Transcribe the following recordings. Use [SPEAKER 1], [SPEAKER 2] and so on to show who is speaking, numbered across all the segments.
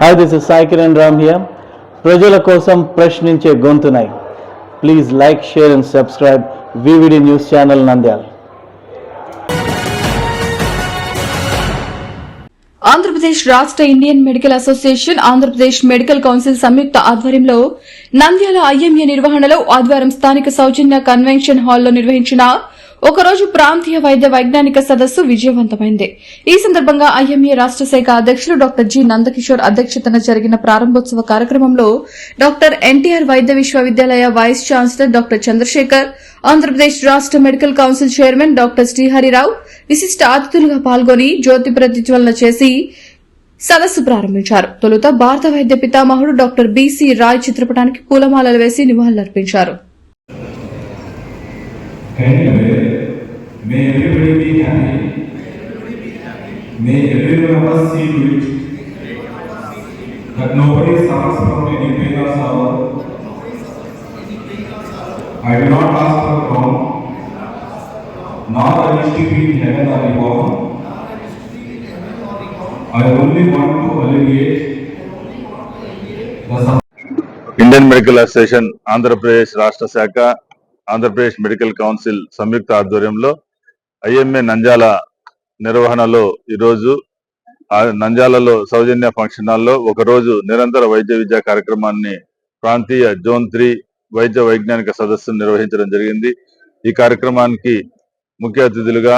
[SPEAKER 1] Hi this is Sai Kiran Ram here ప్రజల కోసం ప్రశ్నించే గొంతునై. Please like share and subscribe VVD news channel Nandyala
[SPEAKER 2] Andhra Pradesh రాష్ట్ర Indian medical association Andhra Pradesh medical council సంయుక్త ఆధ్వర్యంలో Nandyal IMA నిర్వహణలో ఆదివారం స్థానిక సౌజన్య convention హాల్లో నిర్వహించిన ఒకరోజు ప్రాంతీయ వైద్య వైజ్ఞానిక సదస్సు విజయవంతమైంది. ఈ సందర్భంగా ఐఎంఏ రాష్ట శాఖ అధ్యక్షులు డాక్టర్ జి నందకిషోర్ అధ్యక్షతన జరిగిన ప్రారంభోత్సవ కార్యక్రమంలో డాక్టర్ ఎన్టీఆర్ వైద్య విశ్వవిద్యాలయ vice chancellor doctor Chandrashekhar Andhra Pradesh రాష్ట్ర medical council chairman doctor Srihari Rao విశిష్ట అతిథులుగా పాల్గొని జ్యోతి ప్రతిజ్వలన చేసి సదస్సు ప్రారంభించారు. తొలుత భారత వైద్య పితామహుడు డాక్టర్ బీసీ రాయ్ చిత్రపటానికి పూలమాలలు వేసి నివాళులర్పించారు.
[SPEAKER 3] Anyway, may everybody be happy. May every one of us see to it that nobody suffers from any pain or sorrow. I do not ask for crown, nor I wish to be in heaven or in heaven. I only want to alleviate the suffering.
[SPEAKER 4] Indian Medical Association Andhra Pradesh రాష్ట్ర శాఖ Andhra Pradesh medical council సంయుక్త ఆధ్వర్యంలో IMA నంజాల నిర్వహణలో ఈరోజు ఆ నంజాలలో సౌజన్య function హాల్లో ఒక రోజు నిరంతర వైద్య విద్యా కార్యక్రమాన్ని ప్రాంతీయ జోన్ త్రీ వైద్య వైజ్ఞానిక సదస్సును నిర్వహించడం జరిగింది. ఈ కార్యక్రమానికి ముఖ్య అతిథులుగా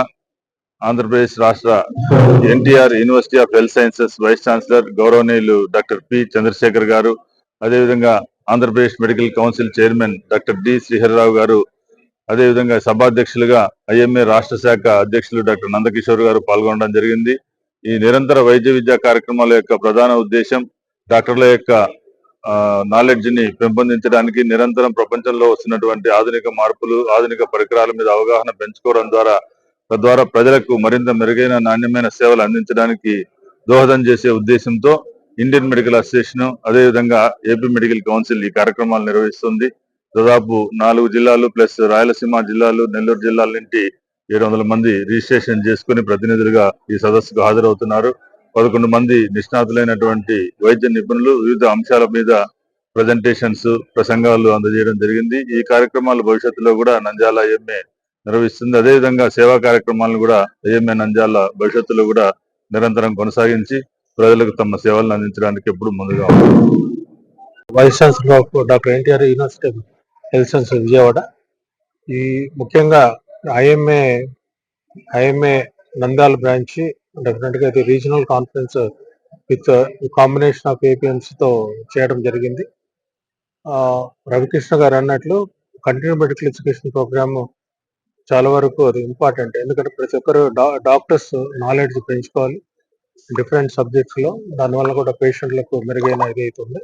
[SPEAKER 4] ఆంధ్రప్రదేశ్ రాష్ట్ర NTR university of health sciences vice chancellor గౌరవనీయులు డాక్టర్ పి చంద్రశేఖర్ గారు అదేవిధంగా Andhra Pradesh medical council chairman doctor D Srihari Rao గారు అదేవిధంగా సభాధ్యక్షులుగా ఐఎంఏ రాష్ట్ర శాఖ అధ్యక్షులు డాక్టర్ నందకిషోర్ గారు పాల్గొనడం జరిగింది. ఈ నిరంతర వైద్య విద్యా కార్యక్రమాల యొక్క ప్రధాన ఉద్దేశం డాక్టర్ల యొక్క నాలెడ్జ్ని పెంపొందించడానికి నిరంతరం ప్రపంచంలో వస్తున్నటువంటి ఆధునిక మార్పులు ఆధునిక పరికరాల మీద అవగాహన పెంచుకోవడం ద్వారా తద్వారా ప్రజలకు మరింత మెరుగైన నాణ్యమైన సేవలు అందించడానికి దోహదం చేసే ఉద్దేశంతో ఇండియన్ మెడికల్ అసోసియేషన్ అదేవిధంగా ఏపీ మెడికల్ కౌన్సిల్ ఈ కార్యక్రమాలు నిర్వహిస్తుంది. దాదాపు నాలుగు జిల్లాలు ప్లస్ రాయలసీమ జిల్లాలు నెల్లూరు జిల్లాల నుండి ఏడు వందల మంది రిజిస్ట్రేషన్ చేసుకుని ప్రతినిధులుగా ఈ సదస్సుకు హాజరవుతున్నారు. పదకొండు మంది నిష్ణాతులైనటువంటి వైద్య నిపుణులు వివిధ అంశాల మీద ప్రజెంటేషన్స్ ప్రసంగాలు అందజేయడం జరిగింది. ఈ కార్యక్రమాలు భవిష్యత్తులో కూడా నంజాల ఎంఏ నిర్వహిస్తుంది. అదేవిధంగా సేవా కార్యక్రమాలను కూడా ఐఎంఏ నంజాల భవిష్యత్తులో కూడా నిరంతరం కొనసాగించి ప్రజలకు తమ సేవలను అందించడానికి ఎప్పుడు ముందుగా ఉంటుంది
[SPEAKER 5] vice chancellor of doctor NTR university health science Vijayawada ఈ ముఖ్యంగా ఐఎంఏ ఐఎంఏ నంద్యాల బ్రాంచ్ డెఫినెట్గా అయితే ఇది regional conference with combination of ఏపీఎంస్తో చేయడం జరిగింది. రవికృష్ణ గారు అన్నట్లు కంటిన్యూ మెడికల్ ఎడ్యుకేషన్ ప్రోగ్రామ్ చాలా వరకు అది ఇంపార్టెంట్. ఎందుకంటే ప్రతి ఒక్కరు డాక్టర్స్ నాలెడ్జ్ పెంచుకోవాలి డిఫరెంట్ సబ్జెక్ట్స్లో. దానివల్ల కూడా పేషెంట్లకు మెరుగైన ఇది అవుతుంది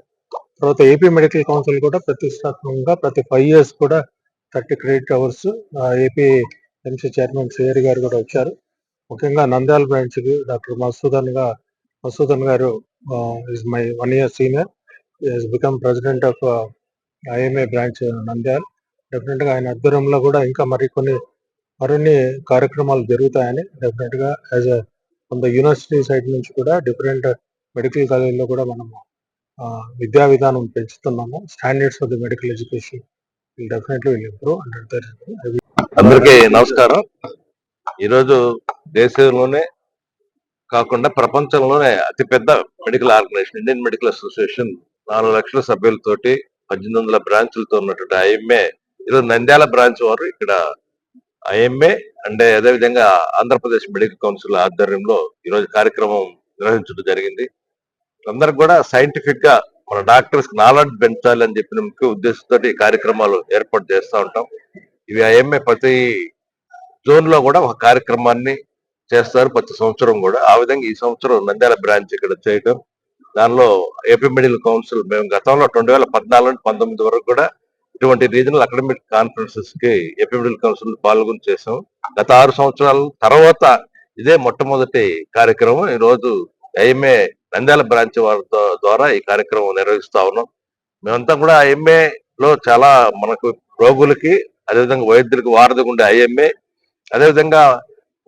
[SPEAKER 5] తర్వాత ఏపీ మెడికల్ కౌన్సిల్ కూడా ప్రతిష్టాత్మకంగా ప్రతి ఫైవ్ ఇయర్స్ కూడా thirty credit hours AP MC chairman CR గారు కూడా వచ్చారు. ముఖ్యంగా నంద్యాల బ్రాంచ్కి డాక్టర్ మసూదన్గా మసూదన్ గారు is my one year senior is become president of IMA branch Nandyal డెఫినెట్గా ఆయన ఆధ్వర్యంలో కూడా ఇంకా మరికొన్ని మరిన్ని కార్యక్రమాలు జరుగుతాయని డెఫినెట్గా యాజ్ ఫ్రమ్ యూనివర్సిటీ సైడ్ నుంచి కూడా డిఫరెంట్ మెడికల్ కాలేజీలో కూడా మనము విద్యా విధానం పెంచుతున్నాము. Standards of the medical education definitely will improve and
[SPEAKER 6] అందరికీ నమస్కారం. ఈరోజు దేశంలోనే కాకుండా ప్రపంచంలోనే అతిపెద్ద medical organization Indian medical association నాలుగు లక్షల సభ్యులతోటి పద్దెనిమిది వందల బ్రాంచ్లతో ఉన్నటువంటి ఐఎంఏ ఈరోజు నంద్యాల బ్రాంచ్ వారు ఇక్కడ ఐఎంఏ అంటే అదేవిధంగా ఆంధ్రప్రదేశ్ మెడికల్ కౌన్సిల్ ఆధ్వర్యంలో ఈరోజు కార్యక్రమం నిర్వహించడం జరిగింది. అందరికి కూడా సైంటిఫిక్గా మన డాక్టర్స్ నాలెడ్జ్ పెంచాలి అని చెప్పిన ముఖ్య ఉద్దేశంతో ఈ కార్యక్రమాలు ఏర్పాటు చేస్తూ ఉంటాం. ఇవి ఐఎంఏ ప్రతి జోన్లో కూడా ఒక కార్యక్రమాన్ని చేస్తారు ప్రతి సంవత్సరం కూడా. ఆ విధంగా ఈ సంవత్సరం నంద్యాల బ్రాంచ్ ఇక్కడ చేయటం. దానిలో ఏపీ మెడికల్ కౌన్సిల్ మేము గతంలో రెండు వేల పద్నాలుగు నుండి పంతొమ్మిది వరకు కూడా ఇటువంటి రీజనల్ అకాడమిక్ కాన్ఫరెన్సెస్కి ఏపీ మెడికల్ కౌన్సిల్ పాల్గొని చేసాం గత ఆరు సంవత్సరాల తర్వాత ఇదే మొట్టమొదటి కార్యక్రమం. ఈ రోజు ఐఎంఏ నంద్యాల బ్రాంచ్ వారితో ద్వారా ఈ కార్యక్రమం నిర్వహిస్తా ఉన్నాం. మేమంతా కూడా ఐఎంఏ లో చాలా మనకు రోగులకి అదేవిధంగా వైద్యులకు వారధిగా ఉండే ఐఎంఏ అదేవిధంగా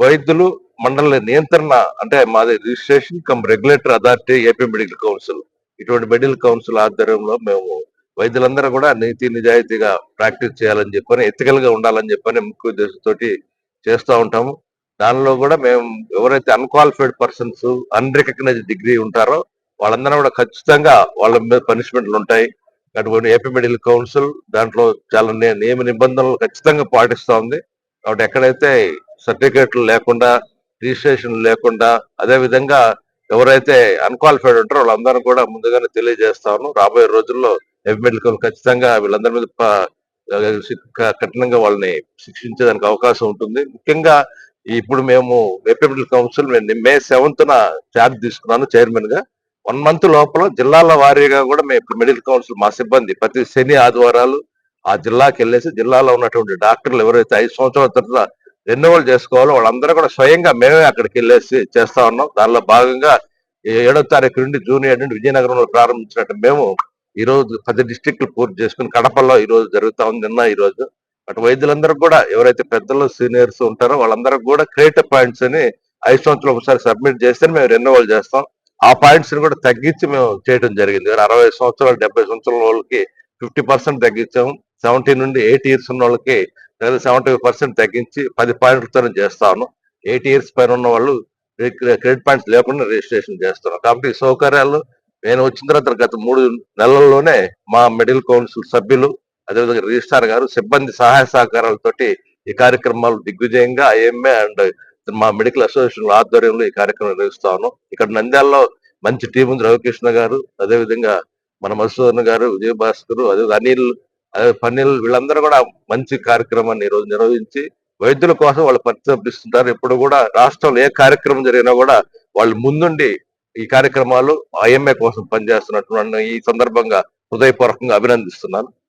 [SPEAKER 6] వైద్యులు మండల నియంత్రణ అంటే మాది registration cum regulator authority AP medical council. ఇటువంటి మెడికల్ కౌన్సిల్ ఆధ్వర్యంలో మేము వైద్యులందరూ కూడా నీతి నిజాయితీగా ప్రాక్టీస్ చేయాలని చెప్పని ఎథికల్గా ఉండాలని చెప్పని ముఖ్య ఉద్దేశంతో చేస్తూ ఉంటాము. దానిలో కూడా మేము ఎవరైతే అన్క్వాలిఫైడ్ పర్సన్స్ అన్రికగ్నైజ్ డిగ్రీ ఉంటారో వాళ్ళందరూ కూడా ఖచ్చితంగా వాళ్ళ మీద పనిష్మెంట్లు ఉంటాయి. అటువంటి ఏపీ మెడికల్ కౌన్సిల్ దాంట్లో చాలా నియమ నిబంధనలు ఖచ్చితంగా పాటిస్తా ఉంది. కాబట్టి ఎక్కడైతే సర్టిఫికేట్లు లేకుండా రిజిస్ట్రేషన్ లేకుండా అదే విధంగా ఎవరైతే అన్క్వాలిఫైడ్ ఉంటారో వాళ్ళందరూ కూడా ముందుగానే తెలియజేస్తాను రాబోయే రోజుల్లో ఏపీ మెడికల్ ఖచ్చితంగా వీళ్ళందరి మీద కఠినంగా వాళ్ళని శిక్షించేదానికి అవకాశం ఉంటుంది. ముఖ్యంగా ఇప్పుడు మేము రిపబ్లిక్ కౌన్సిల్ మే సెవెంత్ న తీసుకున్నాను చైర్మన్గా వన్ మంత్ లోపల జిల్లాల వారీగా కూడా మేము ఇప్పుడు మెడికల్ కౌన్సిల్ మా సిబ్బంది ప్రతి శని ఆదివారాలు ఆ జిల్లాకి వెళ్ళేసి జిల్లాలో ఉన్నటువంటి డాక్టర్లు ఎవరైతే ఐదు సంవత్సరాల తర్వాత రెన్యువల్ చేసుకోవాలో వాళ్ళందరూ కూడా స్వయంగా మేమే అక్కడికి వెళ్ళేసి చేస్తా ఉన్నాం. దానిలో భాగంగా ఏడో తారీఖు నుండి జూన్ ఏడు నుండి విజయనగరంలో ప్రారంభించినట్టు మేము ఈ రోజు పది డిస్టిక్లు పూర్తి చేసుకుని కడపలో ఈ రోజు జరుగుతా ఉంది నిన్న ఈ రోజు అటు వైద్యులందరూ కూడా ఎవరైతే పెద్దలు సీనియర్స్ ఉంటారో వాళ్ళందరూ కూడా క్రియేటివ్ పాయింట్స్ అని ఐదు సంవత్సరాలు ఒకసారి సబ్మిట్ చేస్తే మేము రెన్యువల్ చేస్తాం. ఆ పాయింట్స్ని కూడా తగ్గించి మేము చేయడం జరిగింది. అరవై సంవత్సరాలు డెబ్బై సంవత్సరాల వాళ్ళకి ఫిఫ్టీ పర్సెంట్ తగ్గించాము. సెవెంటీ నుండి ఎయిట్ ఇయర్స్ ఉన్న వాళ్ళకి సెవెంటీ పర్సెంట్ తగ్గించి పది పాయింట్లతో చేస్తాను. ఎయిట్ ఇయర్స్ పైన ఉన్న వాళ్ళు క్రెడిట్ పాయింట్స్ లేకుండా రిజిస్ట్రేషన్ చేస్తున్నాం కాబట్టి ఈ సౌకర్యాలు నేను వచ్చిన తర్వాత గత మూడు నెలల్లోనే మా మెడికల్ కౌన్సిల్ సభ్యులు అదేవిధంగా రిజిస్ట్రార్ గారు సిబ్బంది సహాయ సహకారాలతోటి ఈ కార్యక్రమాలు దిగ్విజయంగా ఐఎంఏ అండ్ మా మెడికల్ అసోసియేషన్ ఆధ్వర్యంలో ఈ కార్యక్రమం నిర్వహిస్తాను ఇక్కడ నంద్యాలలో మంచి టీం ఉంది రవికృష్ణ గారు అదేవిధంగా మన మధుసూదన్ గారు విజయ భాస్కర్ అదే అనిల్ అదే పన్నీల్ వీళ్ళందరూ కూడా మంచి కార్యక్రమాన్ని ఈరోజు నిర్వహించి వైద్యుల కోసం వాళ్ళు పరితపిస్తుంటారు ఇప్పుడు కూడా రాష్ట్రంలో ఏ కార్యక్రమం జరిగినా కూడా వాళ్ళు ముందుండి ఈ కార్యక్రమాలు ఐఎంఏ కోసం పనిచేస్తున్నట్టు ఈ సందర్భంగా హృదయపూర్వకంగా అభినందిస్తున్నాను.